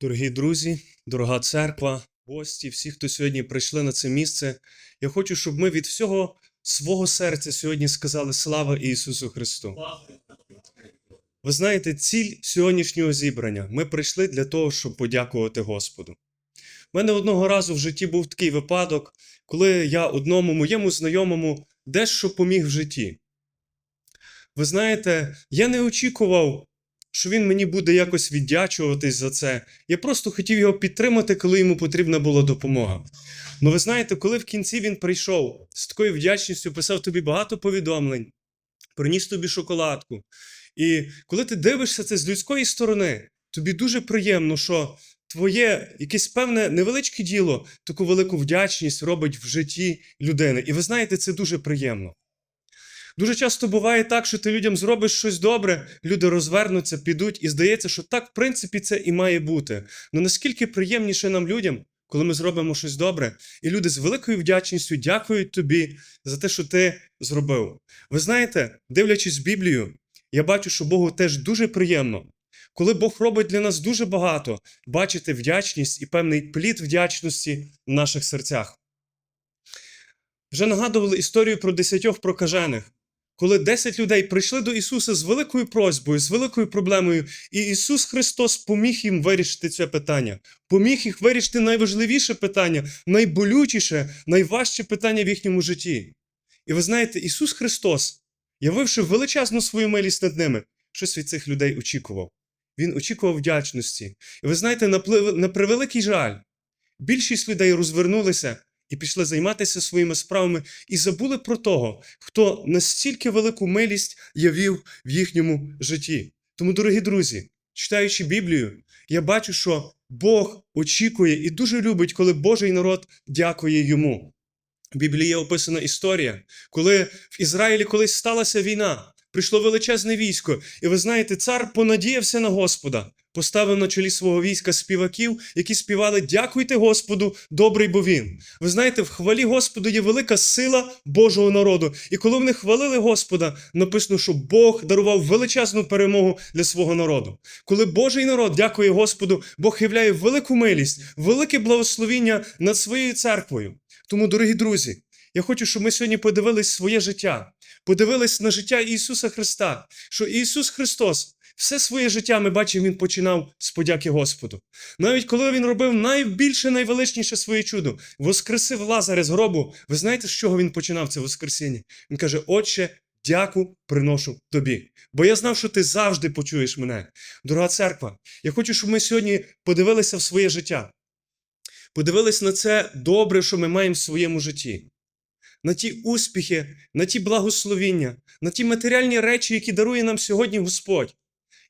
Дорогі друзі, дорога церква, гості, всі, хто сьогодні прийшли на це місце, я хочу, щоб ми від всього свого серця сьогодні сказали слава Ісусу Христу. Ви знаєте, ціль сьогоднішнього зібрання. Ми прийшли для того, щоб подякувати Господу. У мене одного разу в житті був такий випадок, коли я одному моєму знайомому дещо поміг в житті. Ви знаєте, я не очікував, що він мені буде якось віддячуватись за це. Я просто хотів його підтримати, коли йому потрібна була допомога. Ну ви знаєте, коли в кінці він прийшов з такою вдячністю, писав тобі багато повідомлень, приніс тобі шоколадку. І коли ти дивишся це з людської сторони, тобі дуже приємно, що твоє якесь певне невеличке діло таку велику вдячність робить в житті людини. І ви знаєте, це дуже приємно. Дуже часто буває так, що ти людям зробиш щось добре, люди розвернуться, підуть, і здається, що так, в принципі, це і має бути. Ну наскільки приємніше нам людям, коли ми зробимо щось добре, і люди з великою вдячністю дякують тобі за те, що ти зробив. Ви знаєте, дивлячись Біблію, я бачу, що Богу теж дуже приємно. Коли Бог робить для нас дуже багато, бачити вдячність і певний плід вдячності в наших серцях. Вже нагадували історію про десятьох прокажених, коли 10 людей прийшли до Ісуса з великою просьбою, з великою проблемою, і Ісус Христос поміг їм вирішити це питання, поміг їх вирішити найважливіше питання, найболючіше, найважче питання в їхньому житті. І ви знаєте, Ісус Христос, явивши величезну свою милість над ними, щось від цих людей очікував. Він очікував вдячності. І ви знаєте, на, превеликий жаль, більшість людей розвернулися і пішли займатися своїми справами і забули про того, хто настільки велику милість явив в їхньому житті. Тому, дорогі друзі, читаючи Біблію, я бачу, що Бог очікує і дуже любить, коли Божий народ дякує йому. В Біблії є описана історія, коли в Ізраїлі колись сталася війна, прийшло величезне військо, і ви знаєте, цар понадіявся на Господа, поставив на чолі свого війська співаків, які співали Дякуйте Господу, добрий бо він. Ви знаєте, в хвалі Господу є велика сила Божого народу. І коли вони хвалили Господа, написано, що Бог дарував величезну перемогу для свого народу. Коли Божий народ дякує Господу, Бог являє велику милість, велике благословіння над своєю церквою. Тому, дорогі друзі, я хочу, щоб ми сьогодні подивились своє життя, подивились на життя Ісуса Христа, що Ісус Христос все своє життя ми бачимо, Він починав з подяки Господу. Навіть коли Він робив найбільше, найвеличніше своє чудо, воскресив Лазаря з гробу, ви знаєте, з чого він починав це воскресіння? Він каже: Отче, дяку приношу тобі. Бо я знав, що ти завжди почуєш мене. Дорога церква, я хочу, щоб ми сьогодні подивилися в своє життя. Подивились на це добре, що ми маємо в своєму житті, на ті успіхи, на ті благословіння, на ті матеріальні речі, які дарує нам сьогодні Господь.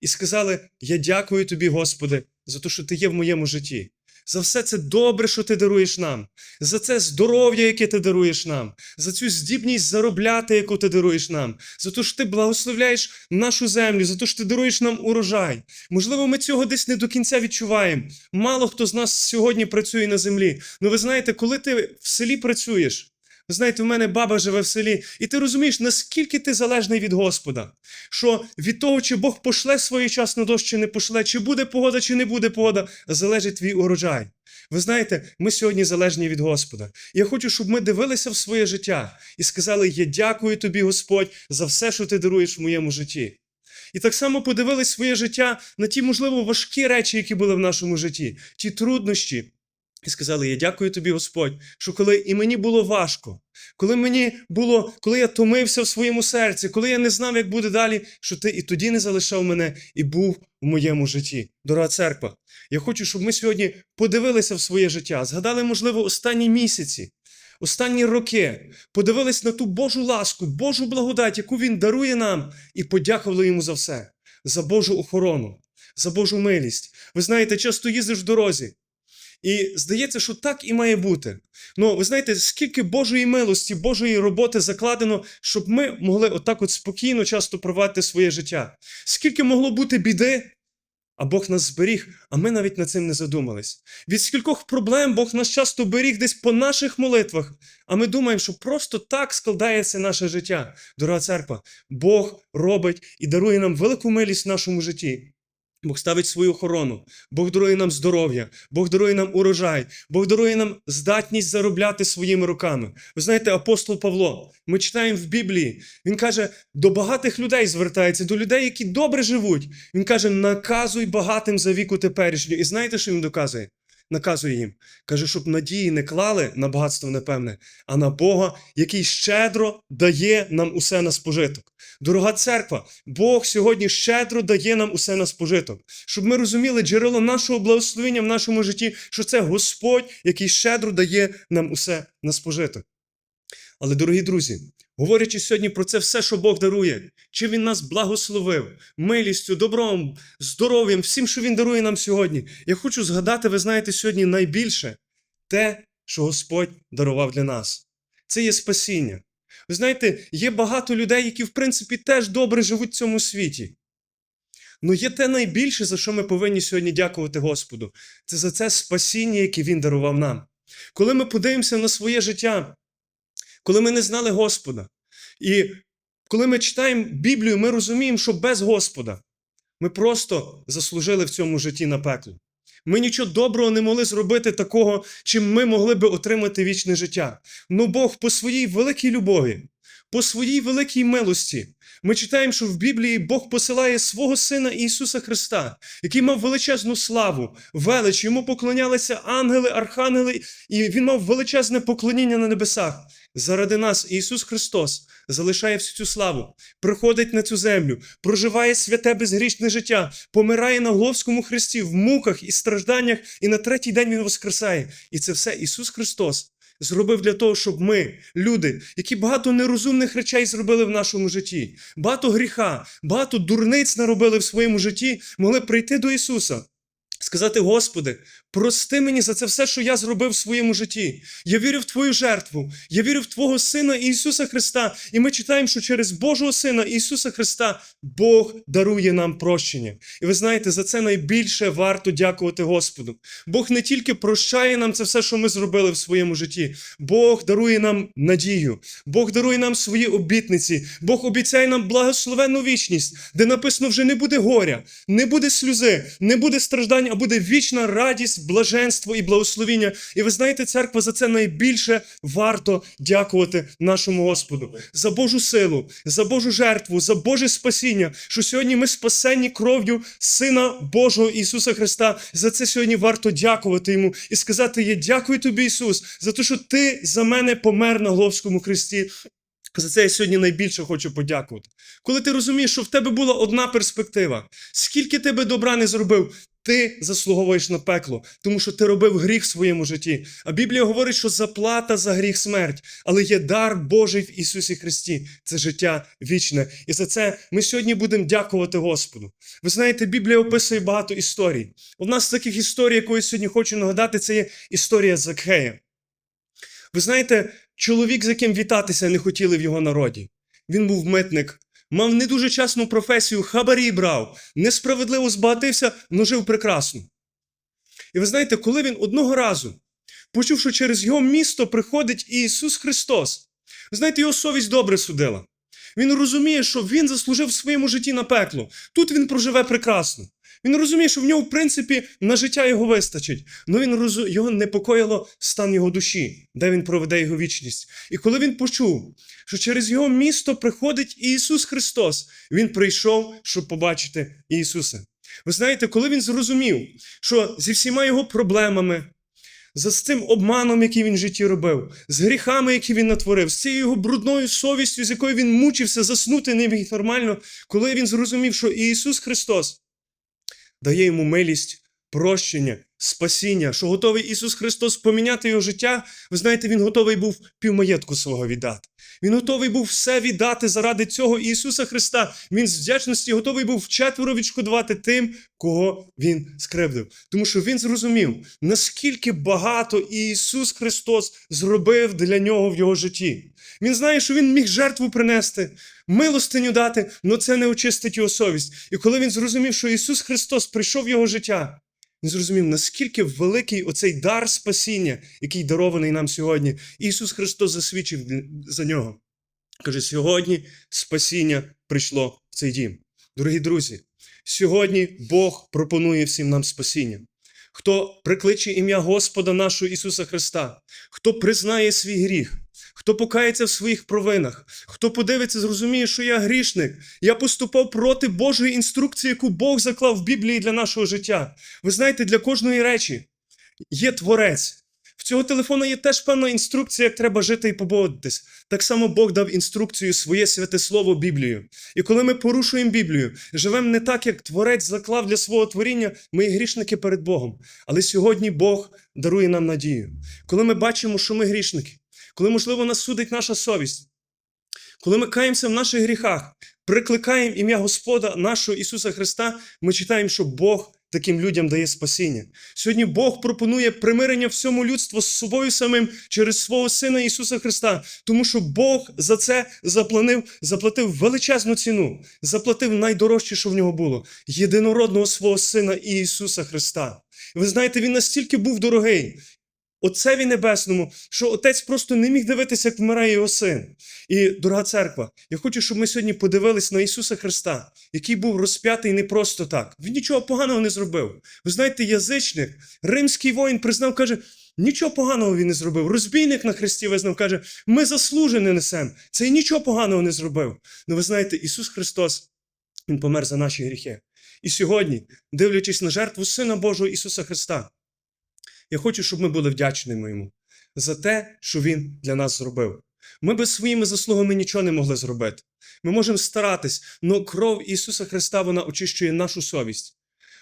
І сказали: Я дякую тобі, Господи, за те, що ти є в моєму житті. За все це добре, що ти даруєш нам, за це здоров'я, яке ти даруєш нам, за цю здібність заробляти, яку ти даруєш нам, за те, що ти благословляєш нашу землю, за те, що ти даруєш нам урожай. Можливо, ми цього десь не до кінця відчуваємо. Мало хто з нас сьогодні працює на землі. Ну ви знаєте, коли ти в селі працюєш, знаєте, в мене баба живе в селі, і ти розумієш, наскільки ти залежний від Господа, що від того, чи Бог пошле своєчасно дощ, чи не пошле, чи буде погода, чи не буде погода, залежить твій урожай. Ви знаєте, ми сьогодні залежні від Господа. Я хочу, щоб ми дивилися в своє життя і сказали: Я дякую тобі, Господь, за все, що ти даруєш в моєму житті. І так само подивились своє життя на ті, можливо, важкі речі, які були в нашому житті, ті труднощі. І сказали: Я дякую тобі, Господь, що коли і мені було важко, коли мені було, коли я томився в своєму серці, коли я не знав, як буде далі, що ти і тоді не залишав мене і був в моєму житті. Дорога церква, я хочу, щоб ми сьогодні подивилися в своє життя, згадали, можливо, останні місяці, останні роки, подивились на ту Божу ласку, Божу благодать, яку Він дарує нам, і подякували йому за все, за Божу охорону, за Божу милість. Ви знаєте, часто їздиш в дорозі. І здається, що так і має бути. Ну, ви знаєте, скільки Божої милості, Божої роботи закладено, щоб ми могли отак от спокійно часто провадити своє життя. Скільки могло бути біди, а Бог нас зберіг, а ми навіть над цим не задумались. Від скількох проблем Бог нас часто беріг десь по наших молитвах, а ми думаємо, що просто так складається наше життя. Дорога церква, Бог робить і дарує нам велику милість в нашому житті. Бог ставить свою охорону, Бог дарує нам здоров'я, Бог дарує нам урожай, Бог дарує нам здатність заробляти своїми руками. Ви знаєте, апостол Павло, ми читаємо в Біблії, він каже, до багатих людей звертається, до людей, які добре живуть. Він каже: наказуй багатим за віку теперішню. І знаєте, що він доказує? Наказує їм. Каже, щоб надії не клали на багатство, непевне, а на Бога, який щедро дає нам усе на спожиток. Дорога церква, Бог сьогодні щедро дає нам усе на спожиток, щоб ми розуміли джерело нашого благословення в нашому житті, що це Господь, який щедро дає нам усе на спожиток. Але, дорогі друзі, говорячи сьогодні про це все, що Бог дарує, чи Він нас благословив милістю, добром, здоров'ям, всім, що Він дарує нам сьогодні, я хочу згадати, ви знаєте, сьогодні найбільше те, що Господь дарував для нас. Це є спасіння. Ви знаєте, є багато людей, які, в принципі, теж добре живуть в цьому світі. Ну є те найбільше, за що ми повинні сьогодні дякувати Господу. Це за це спасіння, яке Він дарував нам. Коли ми подивимося на своє життя, коли ми не знали Господа, і коли ми читаємо Біблію, ми розуміємо, що без Господа ми просто заслужили в цьому житті на пекло. Ми нічого доброго не могли зробити такого, чим ми могли би отримати вічне життя. Ну Бог по своїй великій любові, по своїй великій милості. Ми читаємо, що в Біблії Бог посилає свого Сина Ісуса Христа, який мав величезну славу, велич, йому поклонялися ангели, архангели, і він мав величезне поклоніння на небесах. Заради нас Ісус Христос залишає всю цю славу, приходить на цю землю, проживає святе безгрішне життя, помирає на Головському хресті в муках і стражданнях, і на третій день Він воскресає. І це все Ісус Христос зробив для того, щоб ми, люди, які багато нерозумних речей зробили в нашому житті, багато гріха, багато дурниць наробили в своєму житті, могли прийти до Ісуса. Сказати, Господи, прости мені за це все, що я зробив в своєму житті. Я вірю в Твою жертву, я вірю в Твого Сина Ісуса Христа. І ми читаємо, що через Божого Сина Ісуса Христа Бог дарує нам прощення. І ви знаєте, за це найбільше варто дякувати Господу. Бог не тільки прощає нам це все, що ми зробили в своєму житті, Бог дарує нам надію, Бог дарує нам свої обітниці, Бог обіцяє нам благословенну вічність, де написано вже не буде горя, не буде сльози, не буде страждань, а буде вічна радість, блаженство і благословіння. І ви знаєте, церква за це найбільше варто дякувати нашому Господу за Божу силу, за Божу жертву, за Боже спасіння, що сьогодні ми спасені кров'ю Сина Божого Ісуса Христа. За це сьогодні варто дякувати Йому і сказати: Я дякую тобі, Ісус, за те, що Ти за мене помер на Головському хресті. За це я сьогодні найбільше хочу подякувати. Коли ти розумієш, що в тебе була одна перспектива, скільки ти би добра не зробив, ти заслуговуєш на пекло, тому що ти робив гріх в своєму житті. А Біблія говорить, що заплата за гріх смерть, але є дар Божий в Ісусі Христі. Це життя вічне. І за це ми сьогодні будемо дякувати Господу. Ви знаєте, Біблія описує багато історій. Одна з таких історій, яку я сьогодні хочу нагадати, це є історія Закхея. Ви знаєте, чоловік, з яким вітатися не хотіли в його народі. Він був митник, мав не дуже чесну професію, хабарі брав, несправедливо збагатився, но жив прекрасно. І ви знаєте, коли він одного разу почув, що через його місто приходить Ісус Христос, ви знаєте, його совість добре судила. Він розуміє, що він заслужив в своєму житті на пекло. Тут він проживе прекрасно. Він розуміє, що в нього, в принципі, на життя його вистачить. Але він розу... його непокоїло стан його душі, де він проведе його вічність. І коли він почув, що через його місто приходить Ісус Христос, він прийшов, щоб побачити Ісуса. Ви знаєте, коли він зрозумів, що зі всіма його проблемами, з цим обманом, який він в житті робив, з гріхами, які він натворив, з цією його брудною совістю, з якою він мучився, заснути не міг нормально, коли він зрозумів, що Ісус Христос дає йому милість, прощення, спасіння, що готовий Ісус Христос поміняти його життя, ви знаєте, Він готовий був півмаєтку свого віддати. Він готовий був все віддати заради цього Ісуса Христа. Він з вдячності готовий був вчетверо відшкодувати тим, кого Він скривдив. Тому що Він зрозумів, наскільки багато Ісус Христос зробив для нього в його житті. Він знає, що Він міг жертву принести, милостиню дати, але це не очистить його совість. І коли він зрозумів, що Ісус Христос прийшов в його життя, він зрозумів, наскільки великий оцей дар спасіння, який дарований нам сьогодні. Ісус Христос засвідчив за нього. Каже, сьогодні спасіння прийшло в цей дім. Дорогі друзі, Сьогодні Бог пропонує всім нам спасіння. Хто прикличе ім'я Господа нашого Ісуса Христа, хто признає свій гріх, хто покається в своїх провинах, хто подивиться, зрозуміє, що я грішник, я поступав проти Божої інструкції, яку Бог заклав в Біблії для нашого життя. Ви знаєте, для кожної речі є творець. Цього телефона є теж певна інструкція, як треба жити і поводитись. Так само Бог дав інструкцію своє святе слово Біблію. І коли ми порушуємо Біблію, живемо не так, як творець заклав для свого творіння, ми є грішники перед Богом. Але сьогодні Бог дарує нам надію. Коли ми бачимо, що ми грішники, коли, можливо, нас судить наша совість, коли ми каємося в наших гріхах, прикликаємо ім'я Господа нашого Ісуса Христа, ми читаємо, що Бог таким людям дає спасіння. Сьогодні Бог пропонує примирення всьому людству з собою самим через свого Сина Ісуса Христа, тому що Бог за це заплатив, заплатив величезну ціну, заплатив найдорожче, що в нього було єдинородного свого Сина Ісуса Христа. Ви знаєте, він настільки був дорогий. Отцеві Небесному, що отець просто не міг дивитися, як вмирає його син. І, дорога церква, я хочу, щоб ми сьогодні подивились на Ісуса Христа, який був розп'ятий не просто так. Він нічого поганого не зробив. Ви знаєте, язичник, римський воїн признав, каже, нічого поганого він не зробив. Розбійник на хресті визнав, каже, ми заслужене несемо. Це і нічого поганого не зробив. Ну ви знаєте, Ісус Христос, Він помер за наші гріхи. І сьогодні, дивлячись на жертву Сина Божого Ісуса Христа, я хочу, щоб ми були вдячними йому за те, що він для нас зробив. Ми без своїми заслугами нічого не могли зробити. Ми можемо старатись, але кров Ісуса Христа вона очищує нашу совість.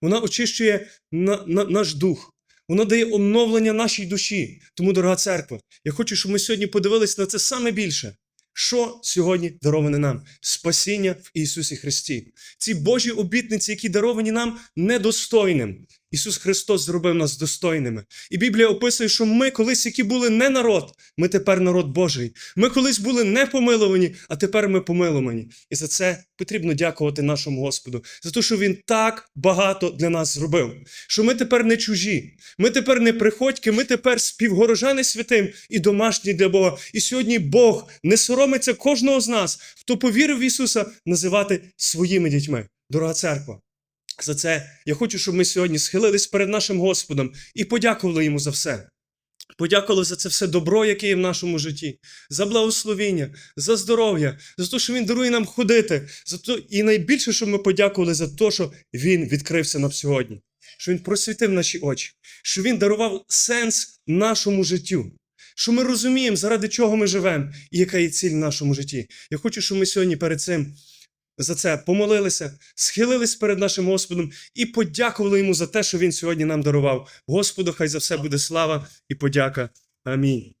Вона очищує на, на, наш дух. Вона дає оновлення нашій душі. Тому, дорога церква, я хочу, щоб ми сьогодні подивились на це саме більше. Що сьогодні дароване нам? Спасіння в Ісусі Христі. Ці Божі обітниці, які даровані нам недостойним. Ісус Христос зробив нас достойними. І Біблія описує, що ми колись, які були не народ, ми тепер народ Божий. Ми колись були не помиловані, а тепер ми помиловані. І за це потрібно дякувати нашому Господу, за те, що Він так багато для нас зробив. Що ми тепер не чужі, ми тепер не приходьки, ми тепер співгорожани святим і домашні для Бога. І сьогодні Бог не соромиться кожного з нас, хто повірив в Ісуса, називати своїми дітьми. Дорога церква. За це я хочу, щоб ми сьогодні схилились перед нашим Господом і подякували йому за все. Подякували за це все добро, яке є в нашому житті, за благословіння, за здоров'я, за те, що Він дарує нам ходити, за то, і найбільше, щоб ми подякували за те, що Він відкрився нам сьогодні, що Він просвітив наші очі, що Він дарував сенс нашому життю. Що ми розуміємо, заради чого ми живемо і яка є ціль в нашому житті. Я хочу, щоб ми сьогодні перед цим за це помолилися, схилились перед нашим Господом і подякували йому за те, що Він сьогодні нам дарував. Господу, хай за все буде слава і подяка. Амінь.